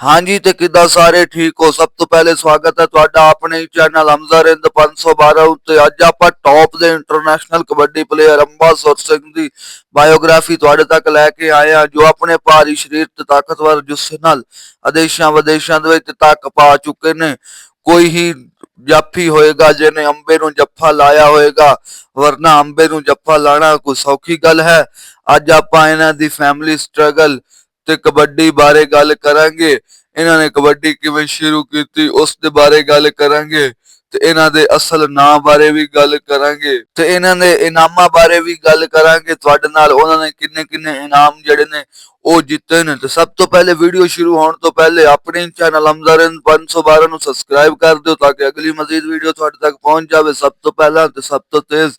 ਹਾਂਜੀ, ਤੇ ਕਿੱਦਾਂ ਸਾਰੇ ਠੀਕ ਹੋ? ਸਭ ਤੋਂ ਪਹਿਲੇ ਸਵਾਗਤ ਹੈ ਤੁਹਾਡਾ ਆਪਣੇ ਚੈਨਲ ਹਮਜ਼ਾ ਰਿੰਦ 512 ਉੱਤੇ। ਅੱਜ ਆਪਾਂ ਟੌਪ ਦੇ ਇੰਟਰਨੈਸ਼ਨਲ ਕਬੱਡੀ ਪਲੇਅਰ ਅੰਬਾਸੁਰ ਸਿੰਘ ਦੀ ਬਾਇਓਗ੍ਰਾਫੀ ਤੁਹਾਡੇ ਤੱਕ ਲੈ ਕੇ ਆਏ ਹਾਂ, ਜੋ ਆਪਣੇ ਭਾਰੀ ਸਰੀਰ ਤੇ ਤਾਕਤਵਰ ਜੁੱਸੇ ਨਾਲ ਅਦੇਸ਼ਾਂ ਵਿਦੇਸ਼ਾਂ ਦੇ ਵਿੱਚ ਤੱਕ ਪਾ ਚੁੱਕੇ ਨੇ। ਕੋਈ ਹੀ ਜਾਫੀ ਹੋਏਗਾ, ਜਿਹਨੇ ਅੰਬੇ ਨੂੰ ਜੱਫਾ ਲਾਇਆ ਹੋਏਗਾ, ਵਰਨਾ ਅੰਬੇ ਨੂੰ ਜੱਫਾ ਲਾਣਾ ਕੋਈ ਸੌਖੀ ਗੱਲ ਹੈ। ਅੱਜ ਆਪਾਂ ਇਹਨਾਂ ਦੀ ਫੈਮਿਲੀ ਸਟਰਗਲ ਤੇ ਕਬੱਡੀ ਬਾਰੇ ਗੱਲ ਕਰਾਂਗੇ। ਇਹਨਾਂ ਨੇ ਕਬੱਡੀ ਕਿਵੇਂ ਸ਼ੁਰੂ ਕੀਤੀ, ਉਸ ਦੇ ਬਾਰੇ ਗੱਲ ਕਰਾਂਗੇ ਤੇ ਇਹਨਾਂ ਦੇ ਅਸਲ ਨਾਂ ਬਾਰੇ ਵੀ ਗੱਲ ਕਰਾਂਗੇ ਤੇ ਇਹਨਾਂ ਦੇ ਇਨਾਮਾਂ ਬਾਰੇ ਵੀ ਗੱਲ ਕਰਾਂਗੇ। ਤੁਹਾਡੇ ਨਾਲ ਉਹਨਾਂ ਨੇ ਕਿੰਨੇ ਕਿੰਨੇ ਇਨਾਮ ਜਿਹੜੇ ਨੇ ਉਹ ਜਿੱਤੇ ਨੇ। ਤੇ ਸਭ ਤੋਂ ਪਹਿਲੇ ਵੀਡੀਓ ਸ਼ੁਰੂ ਹੋਣ ਤੋਂ ਪਹਿਲੇ ਆਪਣੇ ਚੈਨਲ ਅਮਜ਼ਰਨ 512 ਨੂੰ ਸਬਸਕ੍ਰਾਈਬ ਕਰ ਦਿਓ ਤਾਂ ਕਿ ਅਗਲੀ ਮਜ਼ੀਦ ਵੀਡੀਓ ਤੁਹਾਡੇ ਤੱਕ ਪਹੁੰਚ ਜਾਵੇ। ਸਭ ਤੋਂ ਪਹਿਲਾਂ ਤੇ ਸਭ ਤੋਂ ਤੇਜ਼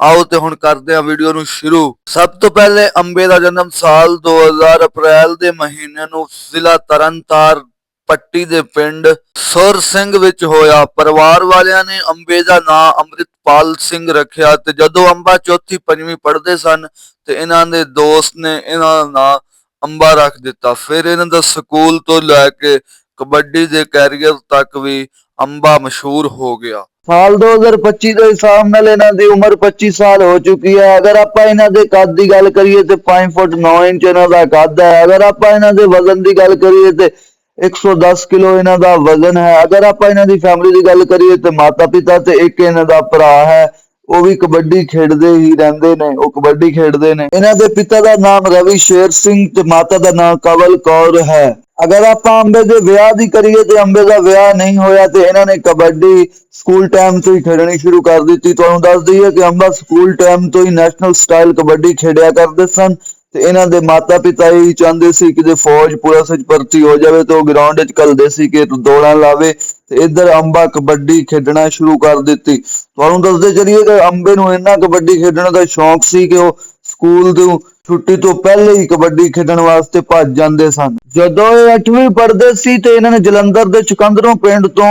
ਆਓ ਤੇ ਹੁਣ ਕਰਦੇ ਹਾਂ ਵੀਡੀਓ ਨੂੰ ਸ਼ੁਰੂ। ਸਭ ਤੋਂ ਪਹਿਲੇ ਅੰਬੇ ਦਾ ਜਨਮ ਸਾਲ 2000 ਅਪ੍ਰੈਲ ਦੇ ਮਹੀਨੇ ਨੂੰ ਜ਼ਿਲ੍ਹਾ ਤਰਨਤਾਰ ਪੱਟੀ ਦੇ ਪਿੰਡ ਸੁਰ ਸਿੰਘ ਵਿੱਚ ਹੋਇਆ। ਪਰਿਵਾਰ ਵਾਲਿਆਂ ਨੇ ਅੰਬੇ ਦਾ ਨਾਂ ਅੰਮ੍ਰਿਤਪਾਲ ਸਿੰਘ ਰੱਖਿਆ ਤੇ ਜਦੋਂ ਅੰਬਾ ਚੌਥੀ ਪੰਜਵੀਂ ਪੜ੍ਹਦੇ ਸਨ ਤੇ ਇਹਨਾਂ ਦੇ ਦੋਸਤ ਨੇ ਇਹਨਾਂ ਦਾ ਨਾਂ ਅੰਬਾ ਰੱਖ ਦਿੱਤਾ। ਫਿਰ ਇਹਨਾਂ ਦਾ ਸਕੂਲ ਤੋਂ ਲੈ ਕੇ ਕਬੱਡੀ ਦੇ ਕੈਰੀਅਰ ਤੱਕ ਵੀ ਅੰਬਾ ਮਸ਼ਹੂਰ ਹੋ ਗਿਆ। ਸਾਲ 2025 ਦੇ ਹਿਸਾਬ ਨਾਲ ਇਹਨਾਂ ਦੀ ਉਮਰ 25 ਸਾਲ ਹੋ ਚੁੱਕੀ ਹੈ। ਅਗਰ ਆਪਾਂ ਇਹਨਾਂ ਦੇ ਕੱਦ ਦੀ ਗੱਲ ਕਰੀਏ ਤੇ 5 ਫੁੱਟ 9 ਇੰਚ ਇਹਨਾਂ ਦਾ ਕੱਦ ਹੈ। ਅਗਰ ਆਪਾਂ ਇਹਨਾਂ ਦੇ ਵਜ਼ਨ ਦੀ ਗੱਲ ਕਰੀਏ ਤੇ 110 ਕਿਲੋ ਇਹਨਾਂ ਦਾ ਵਜ਼ਨ ਹੈ। ਅਗਰ ਆਪਾਂ ਇਹਨਾਂ ਦੀ ਫੈਮਿਲੀ ਦੀ ਗੱਲ ਕਰੀਏ ਤੇ ਮਾਤਾ ਪਿਤਾ ਤੇ ਇੱਕ ਇਹਨਾਂ ਦਾ ਭਰਾ ਹੈ। ਉਹ ਵੀ ਕਬੱਡੀ ਖੇਡਦੇ ਹੀ ਰਹਿੰਦੇ ਨੇ। ਉਹ ਕਬੱਡੀ ਖੇਡਦੇ ਨੇ। ਇਹਨਾਂ ਦੇ ਪਿਤਾ ਦਾ ਨਾਮ ਰਵੀ ਸ਼ੇਰ ਸਿੰਘ ਤੇ ਮਾਤਾ ਦਾ ਨਾਮ ਕਵਲ ਕੌਰ ਹੈ। ਅਗਰ ਆਪਾਂ ਅੰਬੇ ਦੇ ਵਿਆਹ ਦੀ ਕਰੀਏ ਤੇ ਅੰਬੇ ਦਾ ਵਿਆਹ ਨਹੀਂ ਹੋਇਆ ਤੇ ਇਹਨਾਂ ਨੇ ਕਬੱਡੀ ਸਕੂਲ ਟਾਈਮ ਤੋਂ ਹੀ ਖੇਡਣੀ ਸ਼ੁਰੂ ਕਰ ਦਿੱਤੀ, ਤੁਹਾਨੂੰ ਦੱਸ ਦਈਏ ਕਿ ਅੰਬਾ ਸਕੂਲ ਟਾਈਮ ਤੋਂ ਹੀ ਨੈਸ਼ਨਲ ਸਟਾਈਲ ਕਬੱਡੀ ਖੇਡਿਆ ਕਰਦੇ ਸਨ ਤੇ ਇਹਨਾਂ ਦੇ ਮਾਤਾ ਪਿਤਾ ਹੀ ਚਾਹੁੰਦੇ ਸੀ ਕਿ ਜੇ ਫੌਜ ਪੁਲਿਸ ਵਿੱਚ ਭਰਤੀ ਹੋ ਜਾਵੇ ਤੇ ਉਹ ਗਰਾਊਂਡ ਚ ਕੱਲਦੇ ਸੀ ਕਿ ਦੌੜਾਂ ਲਾਵੇ ਤੇ ਇੱਧਰ ਅੰਬਾ ਕਬੱਡੀ ਖੇਡਣਾ ਸ਼ੁਰੂ ਕਰ ਦਿੱਤੀ। ਤੁਹਾਨੂੰ ਦੱਸਦੇ ਚਲੀਏ ਕਿ ਅੰਬੇ ਨੂੰ ਇੰਨਾ ਕਬੱਡੀ ਖੇਡਣ ਦਾ ਸ਼ੌਂਕ ਸੀ ਕਿ ਉਹ ਸਕੂਲ ਤੋਂ ਛੁੱਟੀ ਤੋਂ ਪਹਿਲੇ ਹੀ ਕਬੱਡੀ ਖੇਡਣ ਵਾਸਤੇ ਭੱਜ ਜਾਂਦੇ ਸਨ। ਜਦੋਂ ਇਹ 8ਵੀਂ ਪੜ੍ਹਦੇ ਸੀ ਤੇ ਇਹਨਾਂ ਨੇ ਜਲੰਧਰ ਦੇ ਚੁਕੰਦਰੋਂ ਪਿੰਡ ਤੋਂ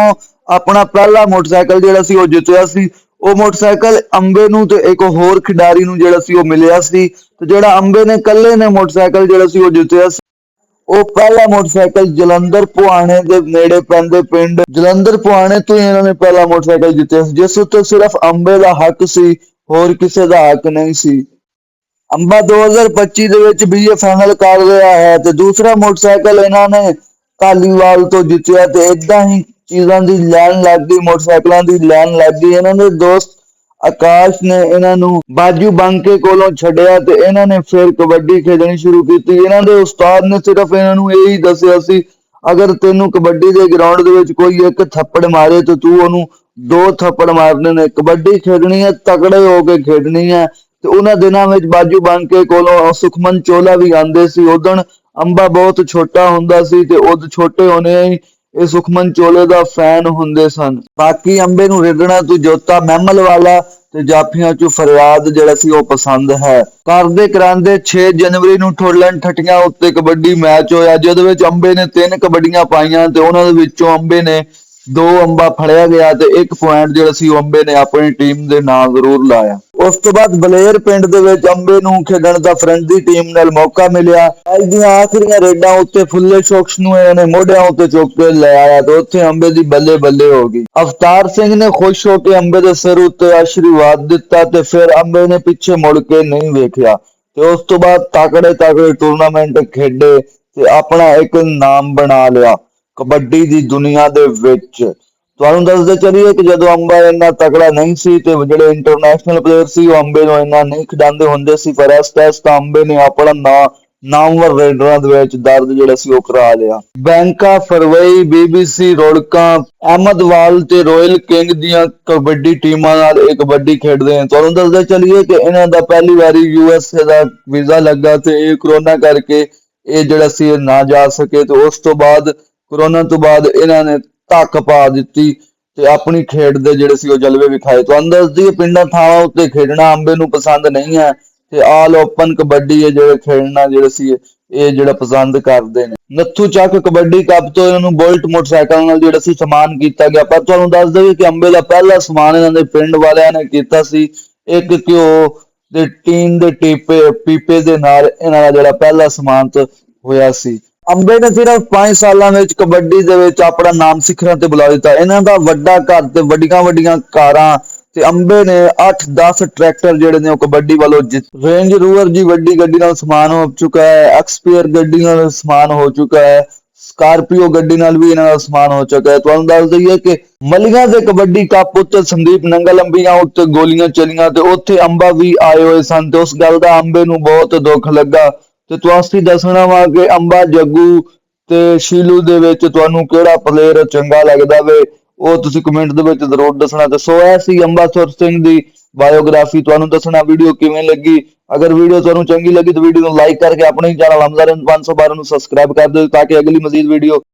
ਆਪਣਾ ਪਹਿਲਾ ਮੋਟਰਸਾਈਕਲ ਜਿਹੜਾ ਸੀ ਉਹ ਜਿੱਤਿਆ ਸੀ। ਉਹ ਮੋਟਰਸਾਈਕਲ ਅੰਬੇ ਨੂੰ ਤੇ ਇੱਕ ਹੋਰ ਖਿਡਾਰੀ ਨੂੰ ਜਿਹੜਾ ਸੀ ਉਹ ਮਿਲਿਆ ਸੀ ਤੇ ਜਿਹੜਾ ਅੰਬੇ ਨੇ ਇਕੱਲੇ ਨੇ ਮੋਟਰਸਾਈਕਲ ਜਿਹੜਾ ਸੀ ਉਹ ਜਿੱਤਿਆ ਸੀ। ਉਹ ਪਹਿਲਾ ਮੋਟਰਸਾਈਕਲ ਜਲੰਧਰ ਪੁਆਣੇ ਦੇ ਨੇੜੇ ਪੈਂਦੇ ਪਿੰਡ ਜਲੰਧਰ ਪੁਆਣੇ ਤੋਂ ਹੀ ਇਹਨਾਂ ਨੇ ਪਹਿਲਾ ਮੋਟਰਸਾਈਕਲ ਜਿੱਤਿਆ ਸੀ, ਜਿਸ ਉੱਤੇ ਸਿਰਫ ਅੰਬੇ ਦਾ ਹੱਕ ਸੀ, ਹੋਰ ਕਿਸੇ ਦਾ ਹੱਕ ਨਹੀਂ ਸੀ। ਅੰਬਾ 2025 ਦੇ ਵਿੱਚ ਵੀ ਇਹ ਫਾਈਨਲ ਕਰ ਰਿਹਾ ਹੈ ਤੇ ਦੂਸਰਾ ਮੋਟਰਸਾਈਕਲ ਇਹਨਾਂ ਨੇ ਧਾਲੀਵਾਲ ਤੋਂ ਜਿੱਤਿਆ ਤੇ ਇਦਾਂ ਹੀ ਚੀਜ਼ਾਂ ਦੀ ਲੈਣ ਲੱਗ ਗਈ, ਮੋਟਰਸਾਈਕਲਾਂ ਦੀ ਲੈਣ ਲੱਗ ਗਈ। ਇਹਨਾਂ ਦੇ ਦੋਸਤ ਆਕਾਸ਼ ਨੇ ਇਹਨਾਂ ਨੂੰ ਬਾਜੂ ਬੰਕੇ ਕੋਲੋਂ ਛੱਡਿਆ ਤੇ ਇਹਨਾਂ ਨੇ ਫਿਰ ਕਬੱਡੀ ਖੇਡਣੀ ਸ਼ੁਰੂ ਕੀਤੀ। ਇਹਨਾਂ ਦੇ ਉਸਤਾਦ ਨੇ ਸਿਰਫ ਇਹਨਾਂ ਨੂੰ ਇਹ ਹੀ ਦੱਸਿਆ ਸੀ, ਅਗਰ ਤੈਨੂੰ ਕਬੱਡੀ ਦੇ ਗਰਾਊਂਡ ਦੇ ਵਿੱਚ ਕੋਈ ਇੱਕ ਥੱਪੜ ਮਾਰੇ ਤਾਂ ਤੂੰ ਉਹਨੂੰ ਦੋ ਥੱਪੜ ਮਾਰਨੇ ਨੇ। ਕਬੱਡੀ ਖੇਡਣੀ ਹੈ, ਤਕੜੇ ਹੋ ਕੇ ਖੇਡਣੀ ਹੈ। ਤੇ ਉਹਨਾਂ ਦਿਨਾਂ ਵਿੱਚ ਬਾਜੂ ਬੰਕੇ ਕੋਲੋਂ ਸੁਖਮਨ ਚੋਲਾ ਵੀ ਆਂਦੇ ਸੀ। ਉਦਣ ਅੰਬਾ ਬਹੁਤ ਛੋਟਾ ਹੁੰਦਾ ਸੀ ਤੇ ਉਦ ਛੋਟੇ ਹੋਣੇ ਹੀ ਇਹ ਸੁਖਮਨ ਚੋਲੇ ਦਾ ਫੈਨ ਹੁੰਦੇ ਸਨ। ਬਾਕੀ ਅੰਬੇ ਨੂੰ ਰਿੱਧਣਾ ਤੂੰ ਜੋਤਾ ਮਹਿਮਲ ਵਾਲਾ ਤੇ ਜਾਫੀਆਂ ਚ ਫਰਿਆਦ ਜਿਹੜਾ ਸੀ ਉਹ ਪਸੰਦ ਹੈ। ਕਰਦੇ ਕਰਾਂਦੇ 6 ਜਨਵਰੀ ਨੂੰ ਠੋਲਣ ਠੱਟੀਆਂ ਉੱਤੇ ਕਬੱਡੀ ਮੈਚ ਹੋਇਆ, ਜਿਹਦੇ ਵਿੱਚ ਅੰਬੇ ਨੇ ਤਿੰਨ ਕਬੱਡੀਆਂ ਪਾਈਆਂ ਤੇ ਉਹਨਾਂ ਦੇ ਵਿੱਚੋਂ ਅੰਬੇ ਨੇ ਦੋ ਅੰਬਾ ਫੜਿਆ ਗਿਆ ਤੇ ਇੱਕ ਪੁਆਇੰਟ ਜਿਹੜਾ ਸੀ ਉਹ ਅੰਬੇ ਨੇ ਆਪਣੀ ਟੀਮ ਦੇ ਨਾਂ ਜ਼ਰੂਰ ਲਾਇਆ। ਉਸ ਤੋਂ ਬਾਅਦ ਬਲੇਰ ਪਿੰਡ ਦੇ ਵਿੱਚ ਅੰਬੇ ਨੂੰ ਖੇਡਣ ਦਾ ਫਰੈਂਡਲੀ ਟੀਮ ਨਾਲ ਮੌਕਾ ਮਿਲਿਆ। ਅੱਜ ਦੀਆਂ ਆਖਰੀਆਂ ਰੇਡਾਂ ਉੱਤੇ ਫੁੱਲੇ ਸ਼ੌਕਸ ਨੂੰ ਇਹਨਾਂ ਨੇ ਮੋਢਿਆਂ ਉੱਤੇ ਚੁੱਕ ਕੇ ਲੈ ਆਇਆ ਤੇ ਉੱਥੇ ਅੰਬੇ ਦੀ ਬੱਲੇ ਬੱਲੇ ਹੋ ਗਈ। ਅਵਤਾਰ ਸਿੰਘ ਨੇ ਖੁਸ਼ ਹੋ ਕੇ ਅੰਬੇ ਦੇ ਸਿਰ ਉੱਤੇ ਆਸ਼ੀਰਵਾਦ ਦਿੱਤਾ ਤੇ ਫਿਰ ਅੰਬੇ ਨੇ ਪਿੱਛੇ ਮੁੜ ਕੇ ਨਹੀਂ ਵੇਖਿਆ। ਤੇ ਉਸ ਤੋਂ ਬਾਅਦ ਤਾਕੜੇ ਤਾਕੜੇ ਟੂਰਨਾਮੈਂਟ ਖੇਡੇ ਤੇ ਆਪਣਾ ਇੱਕ ਨਾਮ ਬਣਾ ਲਿਆ ਕਬੱਡੀ ਦੀ ਦੁਨੀਆ ਦੇ ਵਿੱਚ। ਤੁਹਾਨੂੰ ਦੱਸਦੇ ਚਲੀਏ ਕਿ ਜਦੋਂ ਅੰਬਾ ਇੰਨਾ ਤਕੜਾ ਨਹੀਂ ਸੀ ਤੇ ਜਿਹੜੇ ਇੰਟਰਨੈਸ਼ਨਲ ਪਲੇਅਰ ਸੀ, ਉਹ ਅੰਬੇ ਨੂੰ ਇੰਨਾ ਨਹੀਂ ਖਿਡਾਉਂਦੇ ਹੁੰਦੇ ਸੀ, ਪਰ ਇਸ ਟੈਸਟ ਅੰਬੇ ਨੇ ਆਪਣਾ ਨਾਂ, ਨਾਮਵਰ ਰੇਡਰਾਂ ਦੇ ਵਿੱਚ ਦਰਜ ਜਿਹੜਾ ਸੀ, ਉਹ ਕਰਾ ਲਿਆ। ਬੈਂਕਾ ਫਰਵਈ ਬੀਬੀਸੀ, ਰੋੜਕਾ, ਅਹਿਮਦਵਾਲ ਤੇ ਰਾਇਲ ਕਿੰਗ ਦੀਆਂ ਕਬੱਡੀ ਟੀਮਾਂ ਨਾਲ ਇਹ ਕਬੱਡੀ ਖੇਡਦੇ ਹਨ ਤੁਹਾਨੂੰ ਦੱਸਦੇ ਚਲੀਏ ਕਿ ਇਹਨਾਂ ਦਾ ਪਹਿਲੀ ਵਾਰੀ ਯੂਐਸਏ ਦਾ ਵੀਜ਼ਾ ਲੱਗਾ ਤੇ ਇਹ ਕਰੋਨਾ ਕਰਕੇ ਇਹ ਜਿਹੜਾ ਸੀ ਨਾ ਜਾ ਸਕੇ ਤੇ ਉਸ ਤੋਂ ਬਾਅਦ ਕਰੋਨਾ ਤੋਂ ਬਾਅਦ ਇਹਨਾਂ ਨੇ ਧੱਕ ਪਾ ਦਿੱਤੀ ਤੇ ਆਪਣੀ ਖੇਡ ਦੇ ਜਿਹੜੇ ਸੀ ਉਹ ਜਲਵੇ ਵਿਖਾਏ ਤੁਹਾਨੂੰ ਦੱਸਦੀ ਪਿੰਡਾਂ ਥਾਵਾਂ ਉੱਤੇ ਖੇਡਣਾ ਅੰਬੇ ਨੂੰ ਪਸੰਦ ਨਹੀਂ ਹੈ ਤੇ ਆਲ ਓਪਨ ਕਬੱਡੀ ਹੈ ਜਿਹੜੇ ਖੇਡਣਾ ਜਿਹੜੇ ਸੀ ਇਹ ਜਿਹੜਾ ਪਸੰਦ ਕਰਦੇ ਨੇ। ਨੱਥੂ ਚੱਕ ਕਬੱਡੀ ਕੱਪ ਤੋਂ ਇਹਨਾਂ ਨੂੰ ਬੁਲਟ ਮੋਟਰਸਾਈਕਲ ਨਾਲ ਜਿਹੜਾ ਸੀ ਸਮਾਨ ਕੀਤਾ ਗਿਆ। ਪਰ ਤੁਹਾਨੂੰ ਦੱਸ ਦਈਏ ਕਿ ਅੰਬੇ ਦਾ ਪਹਿਲਾ ਸਮਾਨ ਇਹਨਾਂ ਦੇ ਪਿੰਡ ਵਾਲਿਆਂ ਨੇ ਕੀਤਾ ਸੀ। ਇੱਕ ਘਿਓ ਦੇ ਟੀਨ ਦੇ ਟੀਪੇ, ਪੀਪੇ ਦੇ ਨਾਲ ਇਹਨਾਂ ਦਾ ਜਿਹੜਾ ਪਹਿਲਾ ਸਮਾਨ ਹੋਇਆ ਸੀ। ਅੰਬੇ ਨੇ ਸਿਰਫ 5 ਸਾਲਾਂ ਵਿੱਚ ਕਬੱਡੀ ਦੇ ਵਿੱਚ ਆਪਣਾ ਨਾਮ ਸਿਖਰਾਂ ਤੇ ਬੁਲਾ ਦਿੱਤਾ। ਇਹਨਾਂ ਦਾ ਵੱਡਾ ਘਰ ਤੇ ਵੱਡੀਆਂ ਵੱਡੀਆਂ ਕਾਰਾਂ ਤੇ ਅੰਬੇ ਨੇ 8-10 ਟਰੈਕਟਰ ਜਿਹੜੇ ਨੇ ਉਹ ਕਬੱਡੀ ਵੱਲੋਂ ਜਿੱਤ ਰੇਂਜ ਰੂਵਰ ਜੀ ਵੱਡੀ ਗੱਡੀ ਨਾਲ ਸਮਾਨ ਹੋ ਚੁੱਕਾ ਹੈ, ਐਕਸਪੀਅਰ ਗੱਡੀ ਨਾਲ ਸਮਾਨ ਹੋ ਚੁੱਕਾ ਹੈ, ਸਕਾਰਪੀਓ ਗੱਡੀ ਨਾਲ ਵੀ ਇਹਨਾਂ ਦਾ ਸਮਾਨ ਹੋ ਚੁੱਕਾ ਹੈ। ਤੁਹਾਨੂੰ ਦੱਸ ਦਈਏ ਕਿ ਮਲੀਆਂ ਦੇ ਕਬੱਡੀ ਕੱਪ ਉੱਤੇ ਸੰਦੀਪ ਨੰਗਲ ਅੰਬੀਆਂ ਉੱਤੇ ਗੋਲੀਆਂ ਚਲੀਆਂ ਤੇ ਉੱਥੇ ਅੰਬਾ ਵੀ ਆਏ ਹੋਏ ਸਨ ਤੇ ਉਸ ਗੱਲ ਦਾ ਅੰਬੇ ਨੂੰ ਬਹੁਤ ਦੁੱਖ ਲੱਗਾ। ਤੇ ਤੁਸੀਂ ਦੱਸਣਾ ਵਾ ਕਿ ਅੰਬਾ ਜੱਗੂ ਤੇ ਸ਼ੀਲੂ ਦੇ ਵਿੱਚ ਤੁਹਾਨੂੰ ਕਿਹੜਾ ਪਲੇਅਰ ਚੰਗਾ ਲੱਗਦਾ ਵੇ? ਉਹ ਤੁਸੀਂ ਕਮੈਂਟ ਦੇ ਵਿੱਚ ਜ਼ਰੂਰ ਦੱਸਣਾ। ਤੇ ਸੋ ਇਹ ਸੀ ਅੰਬਾਸੁਰ ਸਿੰਘ ਦੀ ਬਾਇਓਗ੍ਰਾਫੀ ਤੁਹਾਨੂੰ ਦੱਸਣਾ ਵੀਡੀਓ ਕਿਵੇਂ ਲੱਗੀ? ਅਗਰ ਵੀਡੀਓ ਤੁਹਾਨੂੰ ਚੰਗੀ ਲੱਗੀ ਤਾਂ ਵੀਡੀਓ ਨੂੰ ਲਾਈਕ ਕਰਕੇ ਆਪਣੇ ਚੈਨਲ ਹਮਜ਼ਾਰਨ 512 ਨੂੰ ਸਬਸਕ੍ਰਾਈਬ ਕਰ ਦਿਓ ਤਾਂ ਕਿ ਅਗਲੀ ਮਜ਼ੀਦ ਵੀਡੀਓ